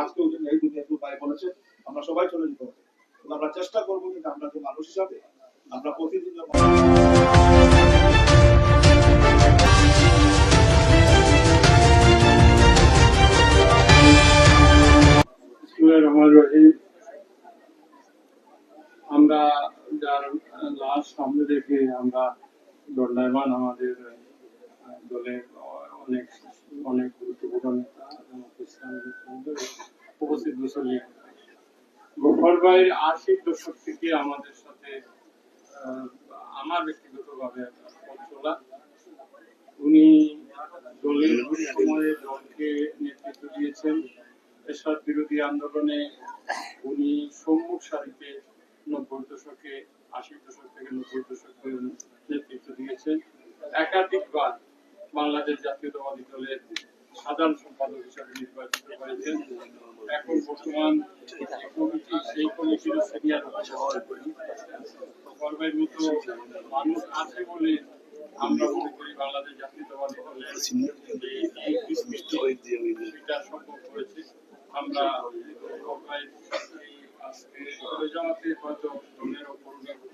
আজকেও যদি এই দুনিয়া একটু ভাই বলেছে, আমরা সবাই চলে যেতে হবে আমরা চেষ্টা করব কিন্তু আমরা যে মানুষ হিসাবে, আমরা প্রতিদিন। আমরা যার লাশ সামনে রেখে আমরা দলের অনেক অনেক গুরুত্বপূর্ণ উপস্থিত ভাইয়ের দশক থেকে আমাদের সাথে আমার চলা। উনি দলের সময়ে দলকে নেতৃত্ব দিয়েছেন। বিরোধী আন্দোলনে উনি সম্মুখ সারিতে নব্বই দশকে, আশি দশক থেকে নব্বই দশকে নেতৃত্ব দিয়েছেন। একাধিকবার বাংলাদেশ জাতীয়তাবাদী দলের সাধারণ সম্পাদক হিসাবে নির্বাচিত হয়েছেন। এখন বর্তমান সেই কমিটির সিনিয়র গর্বের মতো মানুষ আছে বলে আমরা মনে করি বাংলাদেশ জাতীয়তাবাদী দলের সেটা সম্ভব হয়েছে আমরা আজকে চলে যাওয়াতে হয়তো দলের হয়েছে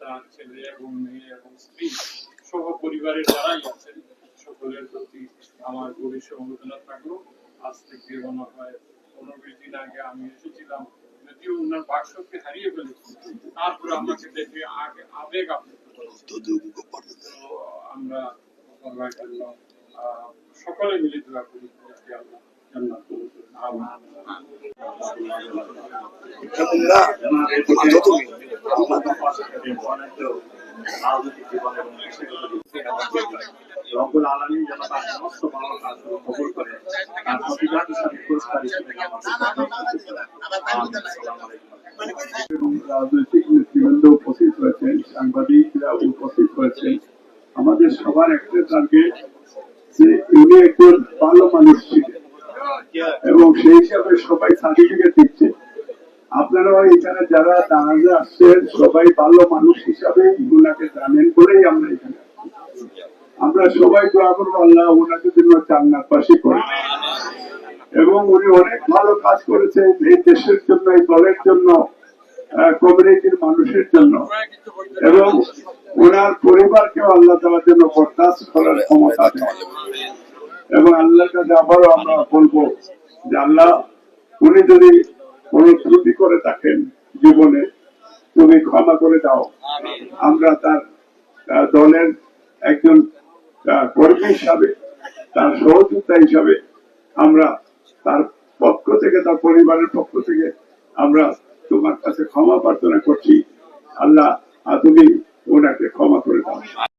তার ছেলে এবং মেয়ে এবং স্ত্রী সহ পরিবারের যারাই আছেন সকলের প্রতি আমার গভীর সমবেদনা থাকল। আজ থেকে মনে হয় পনেরো বিশ দিন আগে আমি এসেছিলাম যদিও ওনার বাকশক্তি হারিয়ে ফেলেছি। তারপরে আমাকে দেখে আগে আবেগ আপ্লুত আমরা সকলে মিলে দোয়া করি আল্লাহ জান্নাত আমাদের সবার একটা টার্গেট যে উনি একজন ভালো মানুষ ছিলেন। এবং সেই হিসাবে সবাই সার্টিফিকেট দিচ্ছে। আপনারাও এখানে যারা দাঁড়াতে আসছেন, সবাই ভালো মানুষ হিসাবে ওনাকে জানেন বলেই আমরা এখানে আমরা সবাই দোয়া করব, আল্লাহ ওনাকে জন্য চান্নার পাশে করে। এবং উনি অনেক ভালো কাজ করেছেন এই দেশের জন্য, এই দলের জন্য কমিউনিটির মানুষের জন্য। এবং ওনার পরিবারকে আল্লাহ তালার জন্য বরদাস্ত করার ক্ষমতা এবং আল্লাহর কাছে আবারও আমরা বলব যে আল্লাহ, উনি যদি কোন ত্রুটি করে থাকেন জীবনে। তুমি ক্ষমা করে দাও। আমরা তার দলের একজন কর্মী হিসাবে তার সহযোগিতা হিসাবে আমরা তার পক্ষ থেকে তার পরিবারের পক্ষ থেকে আমরা তোমার কাছে ক্ষমা প্রার্থনা করছি। আল্লাহ তুমি ওনাকে ক্ষমা করে দাও।